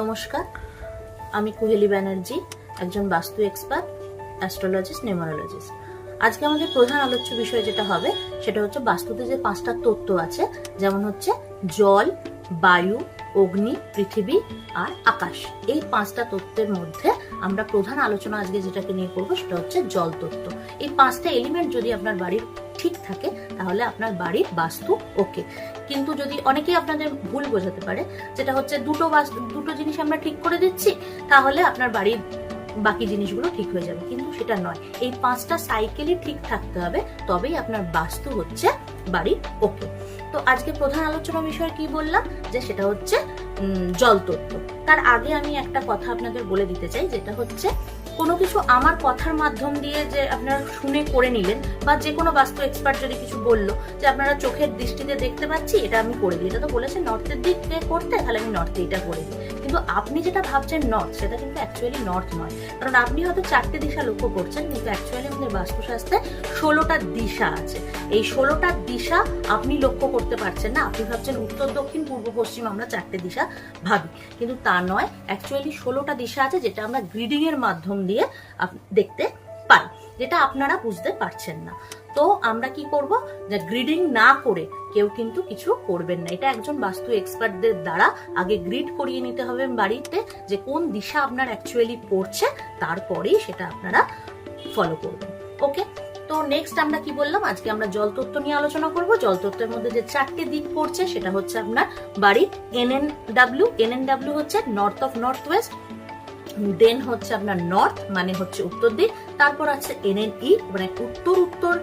নমস্কার, আমি কুহেলি ব্যানার্জি, একজন বাস্তু এক্সপার্ট, অ্যাস্ট্রোলজিস্ট, নিউমারোলজিস্ট। আজকে আমাদের প্রধান আলোচ্য বিষয় যেটা হবে, সেটা হচ্ছে বাস্তুতে যে পাঁচটা তত্ত্ব আছে, যেমন হচ্ছে জল, বায়ু, অগ্নি, পৃথিবী আর আকাশ। এই পাঁচটা তত্ত্বের মধ্যে আমরা প্রধান আলোচনা আজকে যেটাকে নিয়ে করব, সেটা হচ্ছে জল তত্ত্ব। এই পাঁচটা এলিমেন্ট যদি আপনার বাড়ির ঠিক থাকে, তাহলে আপনার বাড়ির বাস্তু ওকে। কিন্তু যদি অনেকেই আপনাদের ভুল বোঝাতে পারে, যেটা হচ্ছে দুটো বাস্তু, দুটো জিনিস আমরা ঠিক করে দিচ্ছি, তাহলে আপনার বাড়ির বাকি জিনিসগুলো ঠিক হয়ে যাবে। কিন্তু সেটা নয়, এই পাঁচটা সাইকেলই ঠিক থাকতে হবে, তবেই আপনার বাস্তু হচ্ছে বাড়ির ওকে। তো আজকে প্রধান আলোচনা বিষয় কি বললাম? যে সেটা হচ্ছে জল তত্ত্ব। তার আগে আমি একটা কথা আপনাদের বলে দিতে চাই, যেটা হচ্ছে কোনো কিছু আমার কথার মাধ্যম দিয়ে যে আপনারা শুনে করে নিলেন বা যে কোনো বাস্তু এক্সপার্ট যদি কিছু বলল যে আপনারা চোখের দৃষ্টিতে দেখতে পাচ্ছি, এটা আমি করে দিই। এটা তো বলেছে নর্থের দিক করতে, তাহলে আমি নর্থে এটা করে দিই। কিন্তু আপনি যেটা ভাবছেন নর্থ সেটা কিন্তু অ্যাকচুয়ালি নর্থ নয়। কারণ আপনি হয়তো চারটে দিশা লক্ষ্য করছেন, কিন্তু অ্যাকচুয়ালি আমাদের বাস্তুশাস্ত্রে ষোলোটা দিশা আছে। এই ষোলোটা দিশা আপনি লক্ষ্য করতে পারছেন না। আপনি ভাবছেন উত্তর, দক্ষিণ, পূর্ব, পশ্চিম, আমরা চারটে দিশা ভাবি। কিন্তু তা নয় অ্যাকচুয়ালি ষোলোটা দিশা আছে যেটা আমরা গ্রিডিং এর মাধ্যম দিয়ে দেখতে পাই, যেটা আপনারা বুঝতে পারছেন না। তো আমরা কি করব? যে গ্রিডিং না করে কেউ কিন্তু কিছু করবেন না। এটা একজন বাস্তু এক্সপার্টদের দ্বারা আগে গ্রিড করিয়ে নিতে হবে বাড়িতে যে কোন দিশা আপনার অ্যাকচুয়ালি পড়ছে, তারপরেই সেটা আপনারা ফলো করবেন। ওকে তো নেক্সট আমরা কি বললাম? আজকে আমরা জলতত্ত্ব নিয়ে আলোচনা করব। জলতত্ত্বের মধ্যে যে চারটে দিক পড়ছে, সেটা হচ্ছে আপনার বাড়ির NN W N N W হচ্ছে north of north west then হচ্ছে আপনার নর্থ মানে হচ্ছে উত্তর দিক। তারপর আছে এনএনই মানে উত্তর উত্তর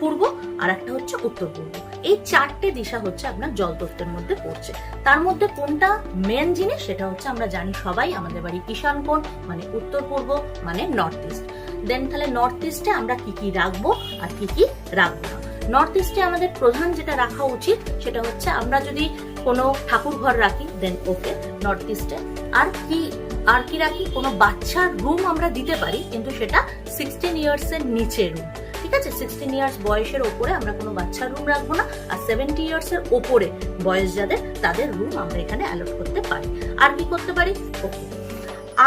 পূর্ব, আর একটা হচ্ছে উত্তর পূর্ব। এই চারটে দিশা হচ্ছে আপনার জলতত্ত্বের মধ্যে পড়ছে। তার মধ্যে কোনটা মেন জিনিস, সেটা হচ্ছে আমরা জানি সবাই, আমাদের বাড়ি ঈশান কোণ মানে উত্তর পূর্ব মানে নর্থ ইস্ট দেন তাহলে নর্থ ইস্টে আমরা কি কি রাখব, আর কি কি রাখব না? নর্থ ইস্টে আমাদের প্রধান যেটা রাখা উচিত, সেটা হচ্ছে আমরা যদি কোনো ঠাকুর ঘর রাখি দেন ওকে নর্থ ইস্টে আর কি আর কি রাখি কোনো বাচ্চার রুম আমরা দিতে পারি, কিন্তু সেটা সিক্সটিন ইয়ার্স এর নিচে রুম ঠিক আছে? সিক্সটিন ইয়ার্স বয়সের ওপরে আমরা কোনো বাচ্চার রুম রাখব না, আর সেভেন্টি ইয়ার্স এর ওপরে বয়স যাদের, তাদের রুম আমরা এখানে অ্যালট করতে পারি। আর কি করতে পারি? ওকে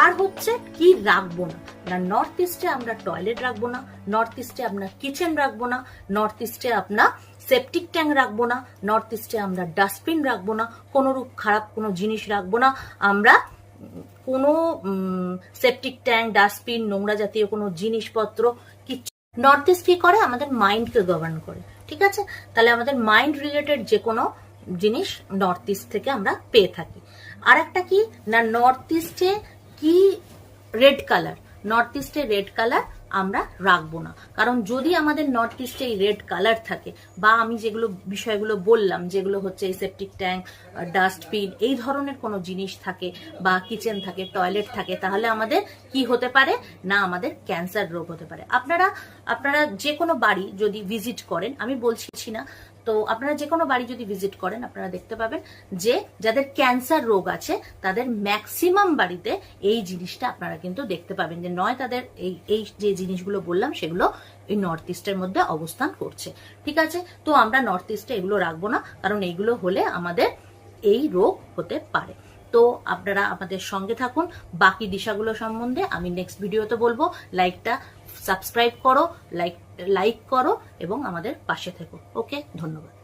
আর হচ্ছে কি রাখব না? না নর্থ ইস্টে আমরা টয়লেট রাখব না নর্থ ইস্টে আপনার কিচেন রাখব না নর্থ ইস্টে আপনার সেপটিক ট্যাঙ্ক রাখব না নর্থ ইস্টে আমরা ডাস্টবিন রাখব না, কোনো রূপ খারাপ কোনো জিনিস রাখব না। আমরা কোনো সেপটিক ট্যাঙ্ক ডাস্টবিন নোংরা জাতীয় কোনো জিনিসপত্র কিচ্ছু নর্থ ইস্ট কি করে? আমাদের মাইন্ডকে গভর্ন করে। ঠিক আছে? তাহলে আমাদের মাইন্ড রিলেটেড যে কোনো জিনিস নর্থ ইস্ট থেকে আমরা পেয়ে থাকি। আর একটা কি? না নর্থ ইস্টে কি রেড কালার নর্থ ইস্টে রেড কালার আমরা রাখব না। কারণ যদি আমাদের নর্থ ইস্টে এই রেড কালার থাকে, বা আমি যেগুলো বিষয়গুলো বললাম, যেগুলো হচ্ছে সেপটিক ট্যাঙ্ক ডাস্টবিন এই ধরনের কোনো জিনিস থাকে, বা কিচেন থাকে টয়লেট থাকে, তাহলে আমাদের কি হতে পারে? না, আমাদের ক্যান্সার রোগ হতে পারে। আপনারা আপনারা যে কোনো বাড়ি যদি ভিজিট করেন, আমি বলছি না তো আপনারা যে কোনো বাড়ি যদি ভিজিট করেন, আপনারা দেখতে পাবেন যে যাদের ক্যান্সার রোগ আছে, তাদের ম্যাক্সিমাম বাড়িতে এই জিনিসটা আপনারা কিন্তু দেখতে পাবেন যে নয় তাদের এই এই যে জিনিসগুলো বললাম, সেগুলো এই নর্থ ইস্টের মধ্যে অবস্থান করছে। ঠিক আছে? তো আমরা নর্থ ইস্টে এগুলো রাখব না, কারণ এইগুলো হলে আমাদের এই রোগ হতে পারে। তো আপনারা আমাদের সঙ্গে থাকুন। বাকি দিশাগুলো সম্বন্ধে আমি নেক্সট ভিডিওতে বলব। লাইকটা সাবস্ক্রাইব করো লাইক লাইক করো এবং আমাদের পাশে থেকো। ওকে ধন্যবাদ।